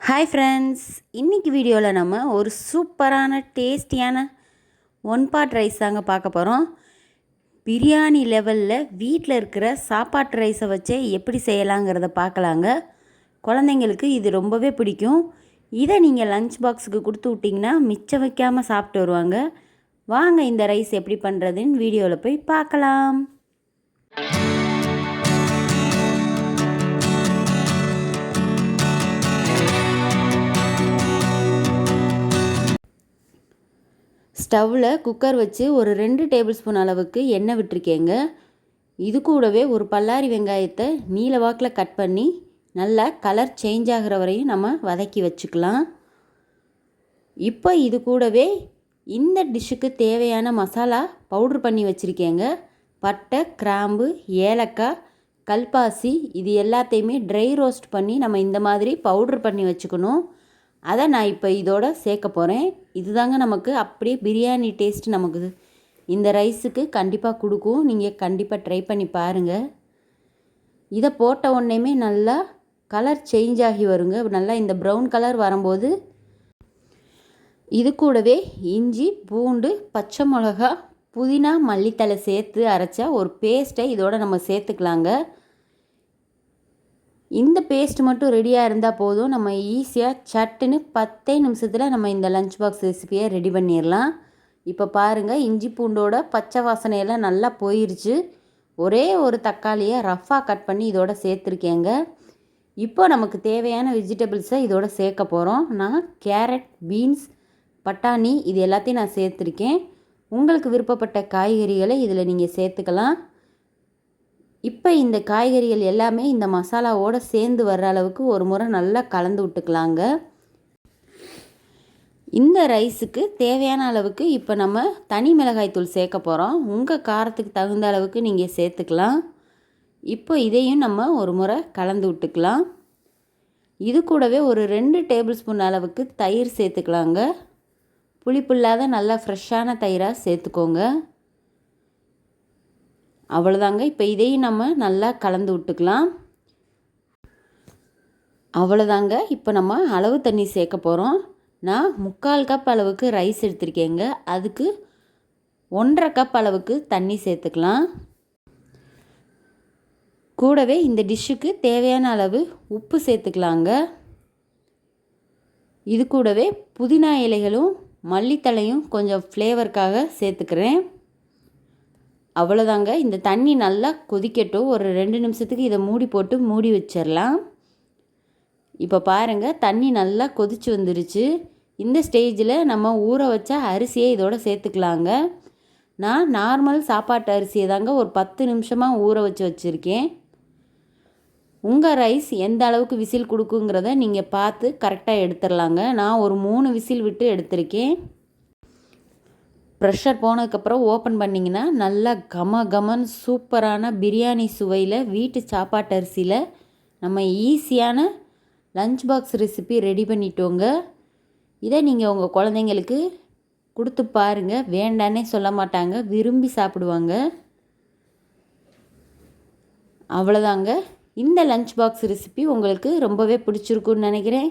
Hi friends இன்றைக்கி வீடியோவில் நம்ம ஒரு சூப்பரான டேஸ்டியான ஒன் பாட் ரைஸ் தாங்க பார்க்க போகிறோம் பிரியாணி லெவலில் வீட்டில் இருக்கிற சாப்பாட்டு ரைஸை வச்சே எப்படி செய்யலாங்கிறத பார்க்கலாங்க. குழந்தைங்களுக்கு இது ரொம்பவே பிடிக்கும். இதை நீங்கள் லஞ்ச் பாக்ஸுக்கு கொடுத்து விட்டிங்கன்னா மிச்சம் வைக்காமல் சாப்பிட்டு வருவாங்க. வாங்க இந்த ரைஸ் எப்படி பண்ணுறதுன்னு வீடியோவில் போய் பார்க்கலாம். ஸ்டவ்வில் குக்கர் வச்சு ஒரு ரெண்டு டேபிள் ஸ்பூன் அளவுக்கு எண்ணெய் விட்டுருக்கேங்க. இது கூடவே ஒரு பல்லாரி வெங்காயத்தை நீல வாக்கில் கட் பண்ணி நல்லா கலர் சேஞ்ச் ஆகிற வரையும் நம்ம வதக்கி வச்சுக்கலாம். இப்போ இது கூடவே இந்த டிஷ்ஷுக்கு தேவையான மசாலா பவுட்ரு பண்ணி வச்சுருக்கேங்க. பட்டை கிராம்பு ஏலக்காய் கல்பாசி இது எல்லாத்தையுமே ட்ரை ரோஸ்ட் பண்ணி நம்ம இந்த மாதிரி பவுட்ரு பண்ணி வச்சுக்கணும். அதை நான் இப்போ இதோட சேர்க்க போகிறேன் இதுதாங்க நமக்கு அப்படியே பிரியாணி டேஸ்ட் நமக்கு. இந்த ரைஸுக்கு கண்டிப்பாக கொடுக்கும். நீங்கள் கண்டிப்பாக ட்ரை பண்ணி பாருங்கள் இதை போட்ட உடனேமே நல்லா கலர் சேஞ்ச் ஆகி வருங்க. நல்லா இந்த ப்ரௌன் கலர் வரும்போது இது கூடவே இஞ்சி பூண்டு பச்சை மிளகா புதினா மல்லித்தலை சேர்த்து அரைச்சா ஒரு பேஸ்ட்டை இதோட நம்ம சேர்த்துக்கலாங்க. இந்த பேஸ்ட் மட்டும் ரெடியாக இருந்தால் போதும். நம்ம ஈஸியாக சட்டுன்னு பத்தே நிமிஷத்தில் நம்ம இந்த லஞ்ச் பாக்ஸ் ரெசிபியை ரெடி பண்ணிடலாம் இப்போ பாருங்கள் இஞ்சி பூண்டோட பச்சை வாசனையெல்லாம் நல்லா போயிருச்சு. ஒரே ஒரு தக்காளியை ரஃப்பாக கட் பண்ணி இதோட சேர்த்துருக்கேங்க. இப்போ நமக்கு தேவையான வெஜிடபிள்ஸை இதோட சேர்க்க போகிறோம் நான் கேரட் பீன்ஸ் பட்டாணி இது எல்லாத்தையும் நான் சேர்த்துருக்கேன். உங்களுக்கு விருப்பப்பட்ட காய்கறிகளை இதில் நீங்கள் சேர்த்துக்கலாம். இப்போ இந்த காய்கறிகள் எல்லாமே இந்த மசாலாவோடு சேர்ந்து வர்ற அளவுக்கு ஒரு முறை நல்லா கலந்து விட்டுக்கலாங்க. இந்த ரைஸுக்கு தேவையான அளவுக்கு இப்போ நம்ம தனி மிளகாய்த்தூள் சேர்க்க போகிறோம் உங்கள் காரத்துக்கு தகுந்த அளவுக்கு நீங்கள் சேர்த்துக்கலாம். இப்போ இதையும் நம்ம ஒரு முறை கலந்து விட்டுக்கலாம். இது கூடவே ஒரு ரெண்டு டேபிள் ஸ்பூன் அளவுக்கு தயிர் சேர்த்துக்கலாங்க. புளிப்பு இல்லாத நல்லா ஃப்ரெஷ்ஷான தயிராக சேர்த்துக்கோங்க. அவ்வளோதாங்க இப்போ இதையும் நம்ம நல்லா கலந்து விட்டுக்கலாம். அவ்வளோதாங்க இப்போ நம்ம அளவு தண்ணி சேர்க்க போகிறோம் நான் முக்கால் கப் அளவுக்கு ரைஸ் எடுத்திருக்கேங்க. அதுக்கு ஒன்றரை கப் அளவுக்கு தண்ணி சேர்த்துக்கலாம். கூடவே இந்த டிஷ்ஷுக்கு தேவையான அளவு உப்பு சேர்த்துக்கலாங்க. இது கூடவே புதினா இலைகளும் மல்லித்தலையும் கொஞ்சம் ஃப்ளேவருக்காக சேர்த்துக்கிறேன். அவ்வளோதாங்க இந்த தண்ணி நல்லா கொதிக்கட்டும். ஒரு ரெண்டு நிமிஷத்துக்கு இதை மூடி போட்டு மூடி வச்சிடலாம் இப்போ பாருங்கள் தண்ணி நல்லா கொதிச்சு வந்துருச்சு. இந்த ஸ்டேஜில் நம்ம ஊற வச்ச அரிசியை இதோட சேர்த்துக்கலாங்க. நான் நார்மல் சாப்பாட்டு அரிசியை தாங்க ஒரு பத்து நிமிஷமாக ஊற வச்சு வச்சுருக்கேன். உங்கள் ரைஸ் எந்த அளவுக்கு விசில் கொடுக்குங்கிறத நீங்கள் பார்த்து கரெக்டாக எடுத்துடலாங்க நான் ஒரு மூணு விசில் விட்டு எடுத்திருக்கேன். ப்ரெஷர் போனதுக்கப்புறம் ஓப்பன் பண்ணிங்கன்னா நல்லா கம கமன் சூப்பரான பிரியாணி சுவையில் வீட்டு சாப்பாட்டு அரிசியில் நம்ம ஈஸியான லஞ்ச் பாக்ஸ் ரெசிபி ரெடி பண்ணிட்டோங்க. இதை நீங்கள் உங்கள் குழந்தைங்களுக்கு கொடுத்து பாருங்கள் வேண்டானே சொல்ல மாட்டாங்க. விரும்பி சாப்பிடுவாங்க. அவ்வளோதாங்க இந்த லஞ்ச் பாக்ஸ் ரெசிபி உங்களுக்கு ரொம்பவே பிடிச்சிருக்குன்னு நினைக்கிறேன்.